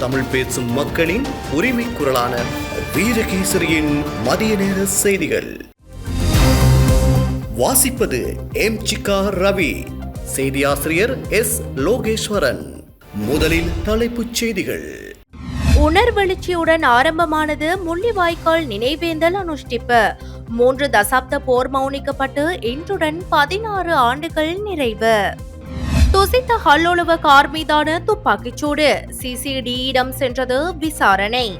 தமிழ் பேசும் மக்களின் உரிமை குரலான வீரகேசரியின் மதிய நேர செய்திகள். வாசிப்பது எம் சிக்கா ரவி. செய்தியாசிரியர் எஸ் லோகேஸ்வரன். முதலில் தலைப்புச் செய்திகள். உணர்வெழுச்சியுடன் ஆரம்பமானது முள்ளிவாய்க்கால் நினைவேந்தல் அனுஷ்டிப்பு. மூன்று தசாப்த போர் மௌனிக்கப்பட்டு இன்றுடன் பதினாறு ஆண்டுகள் நிறைவு. துசித்த ஹல்லொழுவ கார் மீதான துப்பாக்கிச்சூடு. சிசிடியிடம் சென்றது விசாரணை.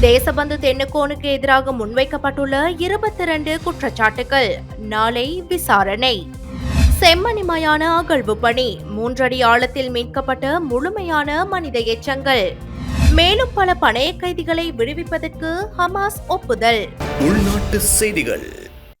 தேசபந்து தென்னுக்கோனுக்கு எதிராக முன்வைக்கப்பட்டுள்ள இருபத்தி இரண்டு குற்றச்சாட்டுகள் நாளை விசாரணை. செம்மணிமயான அகழ்வு பணி. மூன்றடி ஆழத்தில் மீட்கப்பட்ட முழுமையான மனித எச்சங்கள். மேலும் பல பணைய கைதிகளை விடுவிப்பதற்கு ஹமாஸ் ஒப்புதல். உள்நாட்டு செய்திகள்.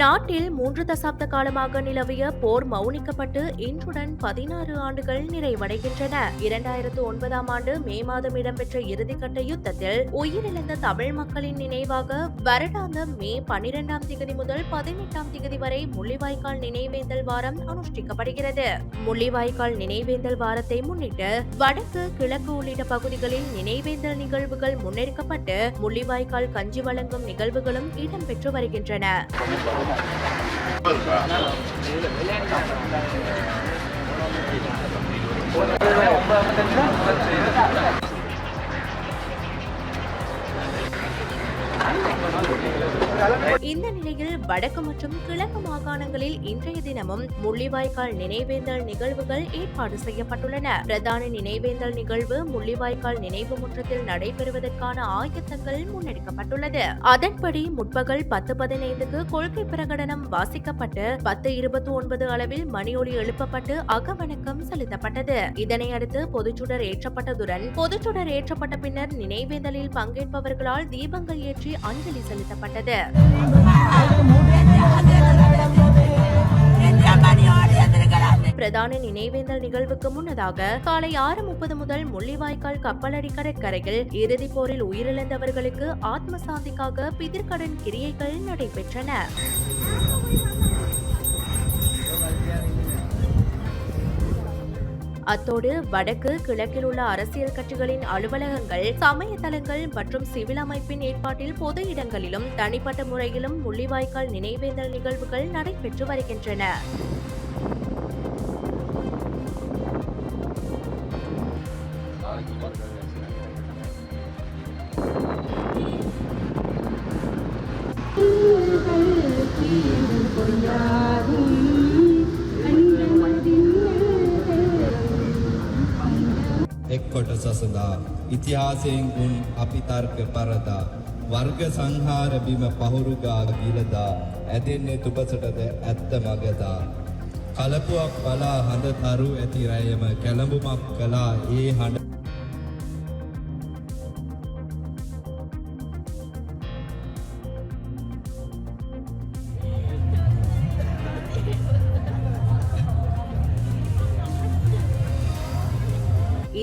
நாட்டில் மூன்று தசாப்த காலமாக நிலவிய போர் மௌனிக்கப்பட்டு இன்றுடன் பதினாறு ஆண்டுகள் நிறைவடைகின்றன. இரண்டாயிரத்து ஒன்பதாம் ஆண்டு மே மாதம் இடம்பெற்ற இறுதிக்கட்ட யுத்தத்தில் உயிரிழந்த தமிழ் மக்களின் நினைவாக வருடாந்த மே பனிரெண்டாம் திகதி முதல் பதினெட்டாம் திகதி வரை முள்ளிவாய்க்கால் நினைவேந்தல் வாரம் அனுஷ்டிக்கப்படுகிறது. முள்ளிவாய்க்கால் நினைவேந்தல் வாரத்தை முன்னிட்டு வடக்கு கிழக்கு உள்ளிட்ட பகுதிகளில் நினைவேந்தல் நிகழ்வுகள் முன்னெடுக்கப்பட்டு முள்ளிவாய்க்கால் கஞ்சி வழங்கும் நிகழ்வுகளும் இடம்பெற்று வருகின்றன. 笨死啊！இந்த நிலையில் வடக்கு மற்றும் கிழக்கு மாகாணங்களில் இன்றைய தினமும் முள்ளிவாய்க்கால் நினைவேந்தல் நிகழ்வுகள் ஏற்பாடு செய்யப்பட்டுள்ளன. பிரதான நினைவேந்தல் நிகழ்வு முள்ளிவாய்க்கால் நினைவு முற்றத்தில் நடைபெறுவதற்கான ஆயத்தங்கள் முன்னெடுக்கப்பட்டுள்ளது. அதன்படி முற்பகல் பத்து பதினைந்துக்கு கொள்கை பிரகடனம் வாசிக்கப்பட்டு பத்து இருபத்தி ஒன்பது அளவில் மணியொலி எழுப்பப்பட்டு அகவணக்கம் செலுத்தப்பட்டது. இதனை அடுத்து பொதுச்சுடர் ஏற்றப்பட்டதுடன் பொதுச்சுடர் ஏற்றப்பட்ட பின்னர் நினைவேந்தலில் பங்கேற்பவர்களால் தீபங்கள் ஏற்றி அஞ்சலி செலுத்தப்பட்டது. பிரதான நினைவேந்தல் நிகழ்வுக்கு முன்னதாக காலை ஆறு முப்பது முதல் முள்ளிவாய்க்கால் கப்பலடி கடற்கரையில் இறுதிப் போரில் உயிரிழந்தவர்களுக்கு ஆத்ம சாந்திக்காக பிதிர்கடன் கிரியைகள் நடைபெற்றன. அத்தோடு வடக்கு கிழக்கில் உள்ள அரசியல் கட்சிகளின் அலுவலகங்கள் சமய தலங்கள் மற்றும் சிவில் அமைப்பின் ஏற்பாட்டில் பொது இடங்களிலும் தனிப்பட்ட முறையிலும் முள்ளிவாய்க்கால் நினைவேந்தல் நிகழ்வுகள் நடைபெற்று வருகின்றன Yeah. සසදා ඉතිහාසයෙන් උන් අපි තර්ක පරදා වර්ග සංහාර බිම පහුරුගා ගිලදා ඇදෙන්නේ තුපසටද ඇත්ත මගදා. කලපුවක් බලා හඳ තරු ඇති රැයම කැළඹුමක් කලා ඒ හඬ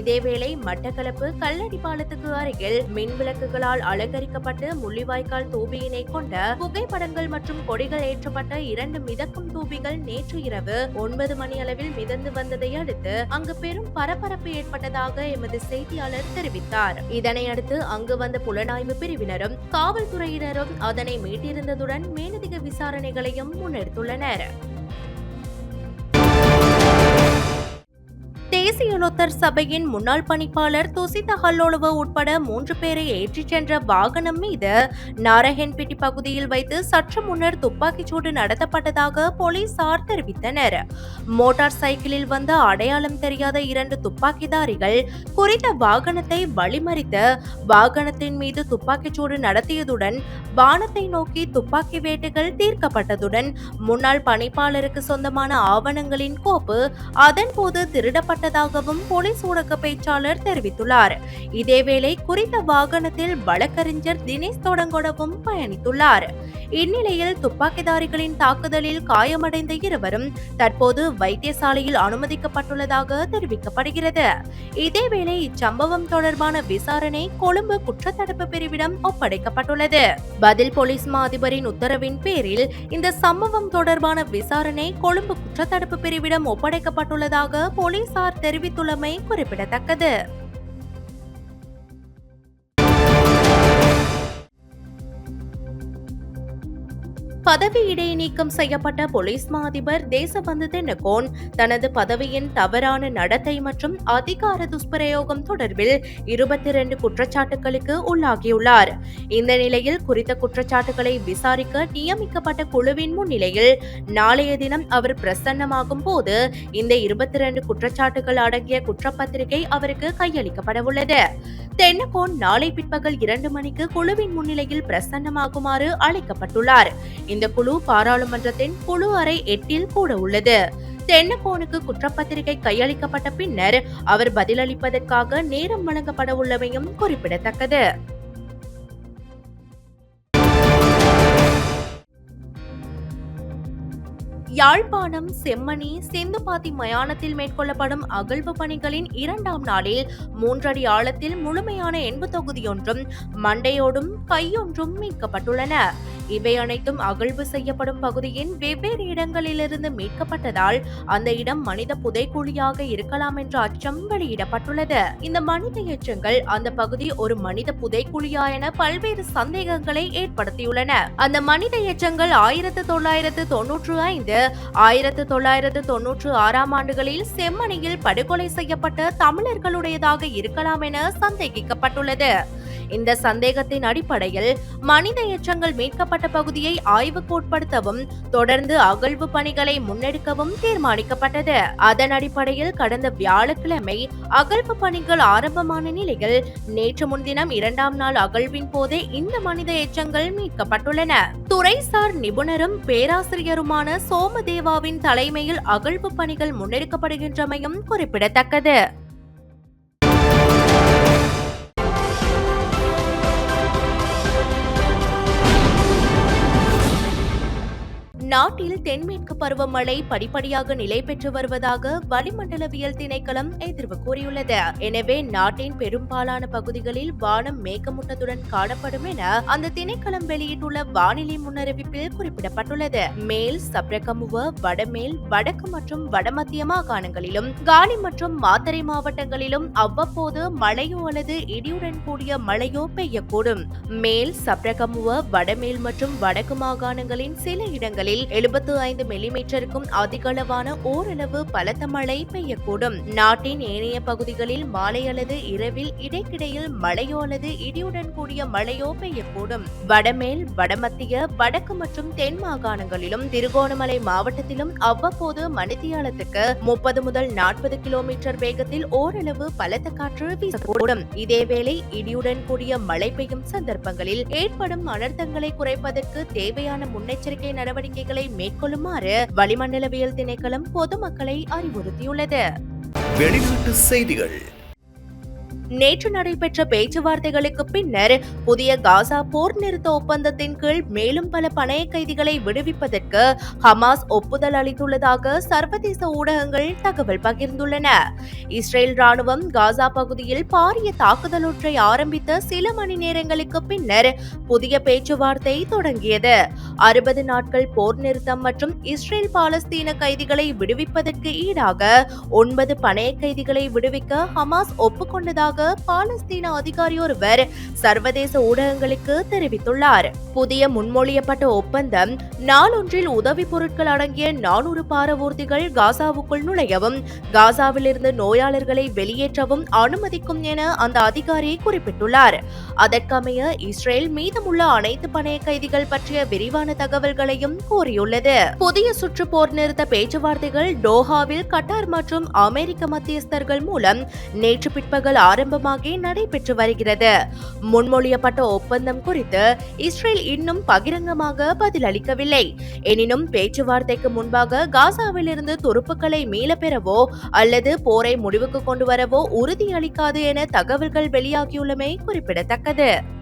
இதேவேளை மட்டக்களப்பு கல்லடி பாலத்துக்கு அருகில் மின் விளக்குகளால் அலங்கரிக்கப்பட்டு முள்ளிவாய்க்கால் தூபியினை கொண்ட புகைப்படங்கள் மற்றும் கொடிகள் ஏற்றப்பட்ட இரண்டு மிதக்கும் தூபிகள் நேற்று இரவு ஒன்பது மணி அளவில் மிதந்து வந்ததை அடுத்து அங்கு பெரும் பரபரப்பு ஏற்பட்டதாக எமது செய்தியாளர் தெரிவித்தார். இதனை அடுத்து அங்கு வந்த புலனாய்வு பிரிவினரும் காவல்துறையினரும் அதனை மீட்டிருந்ததுடன் மேலதிக விசாரணைகளையும் முன்னெடுத்துள்ளனர். தேசிய லொத்தர் சபையின் முன்னாள் பணிப்பாளர் துசித ஹல்லோலுவ உட்பட மூன்று பேரை ஏற்றிச் சென்ற வாகனம் மீது நாரஹென்பிட்டி பகுதியில் வைத்து சற்று முன்னர் துப்பாக்கிச்சூடு நடத்தப்பட்டதாக போலீசார் தெரிவித்தனர். மோட்டார் சைக்கிளில் வந்த அடையாளம் தெரியாத இரண்டு துப்பாக்கிதாரிகள் குறித்த வாகனத்தை வழிமறித்து வாகனத்தின் மீது துப்பாக்கிச்சூடு நடத்தியதுடன் வானத்தை நோக்கி துப்பாக்கி வேட்டுகள் தீர்க்கப்பட்டதுடன் முன்னாள் பணிப்பாளருக்கு சொந்தமான ஆவணங்களின் கோப்பு அதன்போது திருடப்பட்ட உள்ளதாகவும் போலீஸ் ஊடக பேச்சாளர் தெரிவித்துள்ளார். இதேவேளை குறித்த வாகனத்தில் வழக்கறிஞர் தினேஷ் தொடங்கோடவும் பயணித்துள்ளார். இந்நிலையில் துப்பாக்கிதாரிகளின் தாக்குதலில் காயமடைந்த இருவரும் தற்போது வைத்தியசாலையில் அனுமதிக்கப்பட்டுள்ளதாக தெரிவிக்கப்படுகிறது. இதேவேளை இச்சம்பவம் தொடர்பான விசாரணை கொழும்பு குற்றத்தடுப்பு பிரிவிடம் ஒப்படைக்கப்பட்டுள்ளது. பதில் போலீஸ் மா அதிபரின் உத்தரவின் பேரில் இந்த சம்பவம் தொடர்பான விசாரணை கொழும்பு குற்றத்தடுப்பு பிரிவிடம் ஒப்படைக்கப்பட்டுள்ளதாக போலீசார் தெரிவித்துள்ளமை குறிப்பிடத்தக்கது. பதவி இடைநீக்கம் செய்யப்பட்ட போலீஸ் மா அதிபர் தேசபந்து தென்னகோன் தனது பதவியின் தவறான நடத்தை மற்றும் அதிகார துஷ்பிரயோகம் தொடர்பில் இருபத்தி இரண்டு குற்றச்சாட்டுகளுக்கு உள்ளாகியுள்ளார். இந்த நிலையில் குறித்த குற்றச்சாட்டுகளை விசாரிக்க நியமிக்கப்பட்ட குழுவின் முன்னிலையில் நாளைய தினம் அவர் பிரசன்னமாகும் போது இந்த இருபத்தி இரண்டு குற்றச்சாட்டுகள் அடங்கிய குற்றப்பத்திரிகை அவருக்கு கையளிக்கப்படவுள்ளது. தென்னகோன் நாளை பிற்பகல் இரண்டு மணிக்கு குழுவின் முன்னிலையில் பிரசன்னமாகுமாறு அழைக்கப்பட்டுள்ளார். இந்த குழு பாராளுமன்றத்தின் குழு அறை எட்டில் கூட உள்ளது. தென்னகோனுக்கு குற்றப்பத்திரிகை கையளிக்கப்பட்ட பின்னர் அவர் பதிலளிப்பதற்காக நேரம் வழங்கப்பட உள்ளமையும் குறிப்பிடத்தக்கது. யாழ்ப்பாணம் செம்மணி செந்துபாத்தி மயானத்தில் மேற்கொள்ளப்படும் அகழ்வு பணிகளின் இரண்டாம் நாளில் மூன்றடி ஆழத்தில் முழுமையான எண்பு தொகுதியொன்றும் மண்டையோடும் கையொன்றும் மீட்கப்பட்டுள்ளன. இவை அனைத்தும் அகழ்வு செய்யப்படும் பகுதியின் வெவ்வேறு இடங்களிலிருந்து மீட்கப்பட்டதால் அந்த இடம் மனித புதைக்குழியாக இருக்கலாம் என்ற அச்சம் வெளியிடப்பட்டுள்ளது. இந்த மனித எச்சங்கள் அந்த பகுதி ஒரு மனித புதைக்குழியா என பல்வேறு சந்தேகங்களை ஏற்படுத்தியுள்ளன. அந்த மனித எச்சங்கள் ஆயிரத்து தொள்ளாயிரத்து தொன்னூற்று ஐந்து ஆயிரத்து தொள்ளாயிரத்து தொன்னூற்று ஆறாம் ஆண்டுகளில் செம்மணியில் படுகொலை செய்யப்பட்ட தமிழர்களுடையதாக இருக்கலாம் என சந்தேகிக்கப்பட்டுள்ளது. இந்த சந்தேகத்தின் அடிப்படையில் மனித எச்சங்கள் மீட்கப்பட்ட பகுதியை ஆய்வுக்குட்படுத்தவும் தொடர்ந்து அகழ்வு பணிகளை முன்னெடுக்கவும் தீர்மானிக்கப்பட்டது. அதன் அடிப்படையில் கடந்த வியாழக்கிழமை அகழ்வு பணிகள் ஆரம்பமான நிலையில் நேற்று முன்தினம் இரண்டாம் நாள் அகழ்வின் போதே இந்த மனித எச்சங்கள் மீட்கப்பட்டுள்ளன. துறைசார் நிபுணரும் பேராசிரியருமான சோமதேவாவின் தலைமையில் அகழ்வு பணிகள் முன்னெடுக்கப்படுகின்றமையும் குறிப்பிடத்தக்கது. நாட்டில் தென்மேற்கு பருவமழை படிப்படியாக நிலை பெற்று வருவதாக வளிமண்டலவியல் திணைக்களம் எதிர்வு கூறியுள்ளது. எனவே நாட்டின் பெரும்பாலான பகுதிகளில் வானம் மேகமூட்டத்துடன் காணப்படும் என அந்த திணைக்களம் வெளியிட்டுள்ள வானிலை முன்னறிவிப்பில் குறிப்பிடப்பட்டுள்ளது. மேல் சப்ரகமுவ வடமேல் வடக்கு மற்றும் வடமத்திய மாகாணங்களிலும் காலி மற்றும் மாத்தறை மாவட்டங்களிலும் அவ்வப்போது மழையோ அல்லது இடியுடன் கூடிய மழையோ பெய்யக்கூடும். மேல் சப்ரகமுவ வடமேல் மற்றும் வடக்கு மாகாணங்களின் சில இடங்களில் எழுபத்து ஐந்து மில்லிமீட்டருக்கும் அதிகளவான ஓரளவு பலத்த மழை பெய்யக்கூடும். நாட்டின் ஏனைய பகுதிகளில் மாலை அல்லது இரவில் இடைக்கிடையில் மழையோ அல்லது இடியுடன் கூடிய மழையோ பெய்யக்கூடும். வடமேல் வடமத்திய வடக்கு மற்றும் தென் மாகாணங்களிலும் திருகோணமலை மாவட்டத்திலும் அவ்வப்போது மணித்தியாலத்துக்கு முப்பது முதல் நாற்பது கிலோமீட்டர் வேகத்தில் ஓரளவு பலத்த காற்று வீசக்கூடும். இதேவேளை இடியுடன் கூடிய மழை பெய்யும் சந்தர்ப்பங்களில் ஏற்படும் அனர்த்தங்களை குறைப்பதற்கு தேவையான முன்னெச்சரிக்கை நடவடிக்கை நடவடிக்கைகளை மேற்கொள்ளுமாறு வளிமண்டலவியல் திணைக்களம் பொதுமக்களை அறிவுறுத்தியுள்ளது. வெளிநாட்டு செய்திகள். நேற்று நடைபெற்ற பேச்சுவார்த்தைகளுக்கு பின்னர் புதிய காசா போர் நிறுத்த ஒப்பந்தத்தின் கீழ் மேலும் பல பணைய கைதிகளை விடுவிப்பதற்கு ஹமாஸ் ஒப்புதல் அளித்துள்ளதாக சர்வதேச ஊடகங்கள் தகவல் பகிர்ந்துள்ளன. இஸ்ரேல் ராணுவம் காசா பகுதியில் பாரிய தாக்குதலொன்றை ஆரம்பித்த சில மணி நேரங்களுக்கு பின்னர் புதிய பேச்சுவார்த்தை தொடங்கியது. அறுபது நாட்கள் போர் நிறுத்தம் மற்றும் இஸ்ரேல் பாலஸ்தீன கைதிகளை விடுவிப்பதற்கு ஈடாக ஒன்பது பணைய கைதிகளை விடுவிக்க ஹமாஸ் ஒப்புக்கொண்டதாக பாலஸ்தீன அதிகாரி ஒருவர் சர்வதேச ஊடகங்களுக்கு தெரிவித்துள்ளார். புதிய முன்மொழியப்பட்ட ஒப்பந்தம் நாளொன்றில் உதவி பொருட்கள் அடங்கிய நானூறு பாரவூர்திகள் காசாவுக்குள் நுழையவும் காசாவிலிருந்து நோயாளர்களை வெளியேற்றவும் அனுமதிக்கும் என அந்த அதிகாரி குறிப்பிட்டுள்ளார். அதற்கமைய இஸ்ரேல் மீதமுள்ள அனைத்து பணைய கைதிகள் பற்றிய விரிவான தகவல்களையும் கூறியுள்ளது. புதிய சுற்று போர் நிறுத்த பேச்சுவார்த்தைகள் டோஹாவில் கட்டார் மற்றும் அமெரிக்க மத்தியஸ்தர்கள் மூலம் நேற்று பிற்பகல் ஆரம்பமாகி நடைபெற்று வருகிறது. முன்மொழியப்பட்ட ஒப்பந்தம் குறித்து இஸ்ரேல் இன்னும் பகிரங்கமாக பதிலளிக்கவில்லை. எனினும் பேச்சுவார்த்தைக்கு முன்பாக காசாவிலிருந்து துருப்புக்களை மீளப்பெறவோ அல்லது போரை முடிவுக்கு கொண்டு வரவோ உறுதியளிக்காது என தகவல்கள் வெளியாகியுள்ளமை குறிப்பிடத்தக்கது.